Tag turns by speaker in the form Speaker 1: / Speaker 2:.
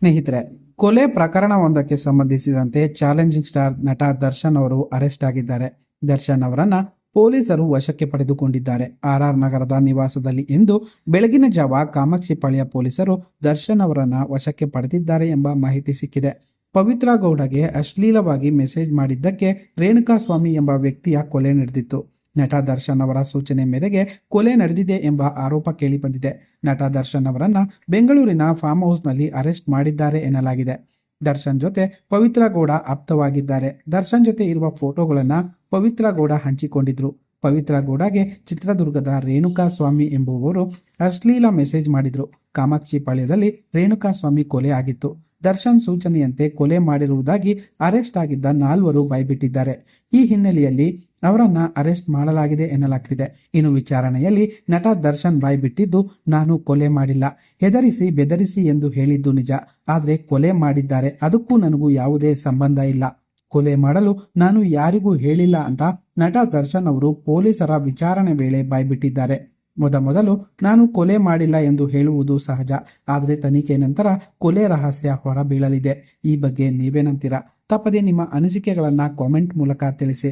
Speaker 1: ಸ್ನೇಹಿತರೆ, ಕೊಲೆ ಪ್ರಕರಣವೊಂದಕ್ಕೆ ಸಂಬಂಧಿಸಿದಂತೆ ಚಾಲೆಂಜಿಂಗ್ ಸ್ಟಾರ್ ನಟ ದರ್ಶನ್ ಅವರು ಅರೆಸ್ಟ್ ಆಗಿದ್ದಾರೆ. ದರ್ಶನ್ ಅವರನ್ನ ಪೊಲೀಸರು ವಶಕ್ಕೆ ಪಡೆದುಕೊಂಡಿದ್ದಾರೆ. ಆರ್ ಆರ್ ನಗರದ ನಿವಾಸದಲ್ಲಿ ಇಂದು ಬೆಳಗಿನ ಜಾವ ಕಾಮಾಕ್ಷಿಪಾಳ್ಯ ಪೊಲೀಸರು ದರ್ಶನ್ ಅವರನ್ನ ವಶಕ್ಕೆ ಪಡೆದಿದ್ದಾರೆ ಎಂಬ ಮಾಹಿತಿ ಸಿಕ್ಕಿದೆ. ಪವಿತ್ರ ಗೌಡಗೆ ಅಶ್ಲೀಲವಾಗಿ ಮೆಸೇಜ್ ಮಾಡಿದ್ದಕ್ಕೆ ರೇಣುಕಾಸ್ವಾಮಿ ಎಂಬ ವ್ಯಕ್ತಿಯ ಕೊಲೆ ನಡೆದಿತ್ತು. ನಟ ದರ್ಶನ್ ಅವರ ಸೂಚನೆ ಮೇರೆಗೆ ಕೊಲೆ ನಡೆದಿದೆ ಎಂಬ ಆರೋಪ ಕೇಳಿಬಂದಿದೆ. ನಟ ದರ್ಶನ್ ಅವರನ್ನ ಬೆಂಗಳೂರಿನ ಫಾರ್ಮ್ ಹೌಸ್ನಲ್ಲಿ ಅರೆಸ್ಟ್ ಮಾಡಿದ್ದಾರೆ ಎನ್ನಲಾಗಿದೆ. ದರ್ಶನ್ ಜೊತೆ ಪವಿತ್ರ ಗೌಡ ಆಪ್ತವಾಗಿದ್ದಾರೆ. ದರ್ಶನ್ ಜೊತೆ ಇರುವ ಫೋಟೋಗಳನ್ನ ಪವಿತ್ರ ಗೌಡ ಹಂಚಿಕೊಂಡಿದ್ರು. ಪವಿತ್ರ ಗೌಡಗೆ ಚಿತ್ರದುರ್ಗದ ರೇಣುಕಾ ಸ್ವಾಮಿ ಎಂಬುವವರು ಅಶ್ಲೀಲ ಮೆಸೇಜ್ ಮಾಡಿದ್ರು. ಕಾಮಾಕ್ಷಿಪಾಳ್ಯದಲ್ಲಿ ರೇಣುಕಾ ಸ್ವಾಮಿ ಕೊಲೆ ಆಗಿತ್ತು. ದರ್ಶನ್ ಸೂಚನೆಯಂತೆ ಕೊಲೆ ಮಾಡಿರುವುದಾಗಿ ಅರೆಸ್ಟ್ ಆಗಿದ್ದ ನಾಲ್ವರು ಬಾಯ್ಬಿಟ್ಟಿದ್ದಾರೆ. ಈ ಹಿನ್ನೆಲೆಯಲ್ಲಿ ಅವರನ್ನ ಅರೆಸ್ಟ್ ಮಾಡಲಾಗಿದೆ ಎನ್ನಲಾಗ್ತಿದೆ. ಇನ್ನು ವಿಚಾರಣೆಯಲ್ಲಿ ನಟ ದರ್ಶನ್ ಬಾಯ್ಬಿಟ್ಟಿದ್ದು, ನಾನು ಕೊಲೆ ಮಾಡಿಲ್ಲ. ಹೆದರಿಸಿ ಬೆದರಿಸಿ ಎಂದು ಹೇಳಿದ್ದು ನಿಜ. ಆದರೆ ಕೊಲೆ ಮಾಡಿದ್ದಾರೆ. ಅದಕ್ಕೂ ನನಗೂ ಯಾವುದೇ ಸಂಬಂಧ ಇಲ್ಲ. ಕೊಲೆ ಮಾಡಲು ನಾನು ಯಾರಿಗೂ ಹೇಳಿಲ್ಲ ಅಂತ ನಟ ದರ್ಶನ್ ಅವರು ಪೊಲೀಸರ ವಿಚಾರಣೆ ವೇಳೆ ಬಾಯ್ಬಿಟ್ಟಿದ್ದಾರೆ. ಮೊದಮೊದಲು ನಾನು ಕೊಲೆ ಮಾಡಿಲ್ಲ ಎಂದು ಹೇಳುವುದು ಸಹಜ, ಆದರೆ ತನಿಖೆ ನಂತರ ಕೊಲೆ ರಹಸ್ಯ ಹೊರಬೀಳಲಿದೆ. ಈ ಬಗ್ಗೆ ನೀವೇನಂತೀರಾ ತಪ್ಪದೆ ನಿಮ್ಮ ಅನಿಸಿಕೆಗಳನ್ನ ಕಾಮೆಂಟ್ ಮೂಲಕ ತಿಳಿಸಿ.